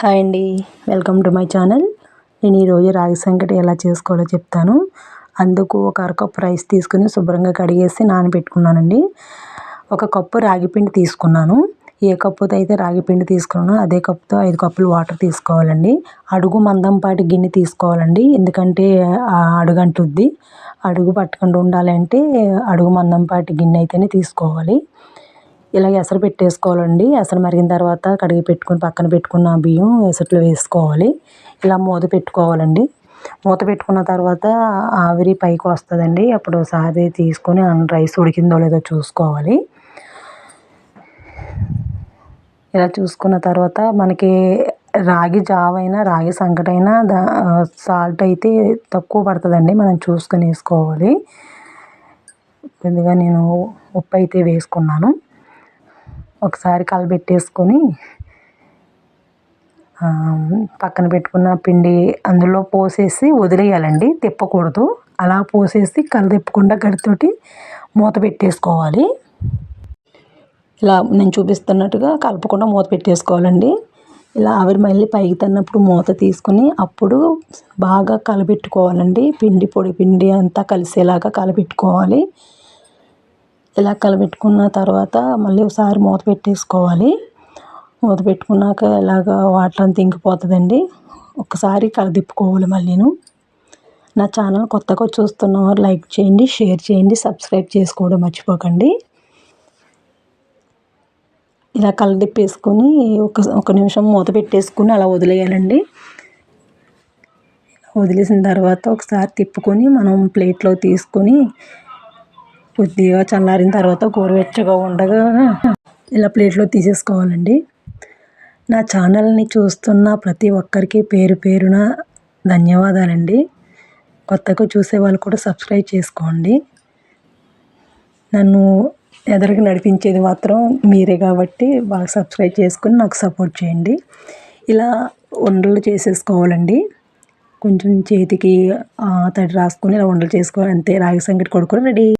Hi అండి. Welcome to my channel. నేను ఈరోజు రాగి సంకటి ఎలా చేసుకోవాలో చెప్తాను. అందుకు ఒక అరకప్పు రైస్ తీసుకుని శుభ్రంగా కడిగేసి నానబెట్టుకున్నానండి. ఒక కప్పు రాగి పిండి తీసుకున్నాను. ఏ కప్పుతో అయితే రాగి పిండి తీసుకున్నానో అదే కప్పుతో ఐదు కప్పులు వాటర్ తీసుకోవాలండి. అడుగు మందంపాటి గిన్నె తీసుకోవాలండి. ఎందుకంటే అడుగు అంటుద్ది. అడుగు పట్టకుండా ఉండాలంటే అడుగు మందంపాటి గిన్నె అయితేనే తీసుకోవాలి. ఇలాగ ఎసరు పెట్టేసుకోవాలండి. ఎసరు మరిగిన తర్వాత కడిగి పెట్టుకుని పక్కన పెట్టుకున్న బియ్యం ఎసట్లో వేసుకోవాలి. ఇలా మూత పెట్టుకోవాలండి. మూత పెట్టుకున్న తర్వాత ఆవిరి పైకి వస్తుందండి. అప్పుడు సాది తీసుకొని రైస్ ఉడికిందో లేదో చూసుకోవాలి. ఇలా చూసుకున్న తర్వాత మనకి రాగి జావైనా రాగి సంకటైనా దా సాల్ట్ అయితే తక్కువ పడుతుందండి. మనం చూసుకొని వేసుకోవాలి ముందుగా నేను ఉప్పు అయితే వేసుకున్నాను. ఒకసారి కలబెట్టేసుకొని పక్కన పెట్టుకున్న పిండి అందులో పోసేసి వదిలేయాలండి తిప్పకూడదు. అలా పోసేసి కల తిప్పకుండా గడితోటి మూత పెట్టేసుకోవాలి. ఇలా నేను చూపిస్తున్నట్టుగా కలపకుండా మూత పెట్టేసుకోవాలండి. ఇలా ఆవిరి మళ్ళీ పైకి తన్నప్పుడు మూత తీసుకుని అప్పుడు బాగా కలబెట్టుకోవాలండి. పిండి పొడి పిండి అంతా కలిసేలాగా కలబెట్టుకోవాలి. ఇలా కలబెట్టుకున్న తర్వాత మళ్ళీ ఒకసారి మూత పెట్టేసుకోవాలి. మూత పెట్టుకున్నాక ఇలాగ వాటర్ అంతా ఇంకిపోతుందండి. ఒకసారి కలదిప్పుకోవాలి మళ్ళీను. నా ఛానల్ కొత్తగా చూస్తున్నవారు లైక్ చేయండి షేర్ చేయండి సబ్స్క్రైబ్ చేసుకోవడం మర్చిపోకండి. ఇలా కలదిప్పేసుకొని ఒక ఒక నిమిషం మూత పెట్టేసుకుని అలా వదిలేయాలండి. వదిలేసిన తర్వాత ఒకసారి తిప్పుకొని మనం ప్లేట్లో తీసుకొని కొద్దిగా చల్లారిన తర్వాత గోరువెచ్చగా ఉండగా ఇలా ప్లేట్లో తీసేసుకోవాలండి. నా ఛానల్ని చూస్తున్న ప్రతి ఒక్కరికి పేరు పేరున ధన్యవాదాలండి. కొత్తగా చూసే వాళ్ళు కూడా సబ్స్క్రైబ్ చేసుకోండి. నన్ను ఎదరికి నడిపించేది మాత్రం మీరే కాబట్టి బాగా సబ్స్క్రైబ్ చేసుకుని నాకు సపోర్ట్ చేయండి. ఇలా ఉండలు చేసేసుకోవాలండి. కొంచెం చేతికి తడి రాసుకొని ఇలా ఉండలు చేసుకోవాలి. అంతే. రాగి సంగటి కొడుకుని రెడీ.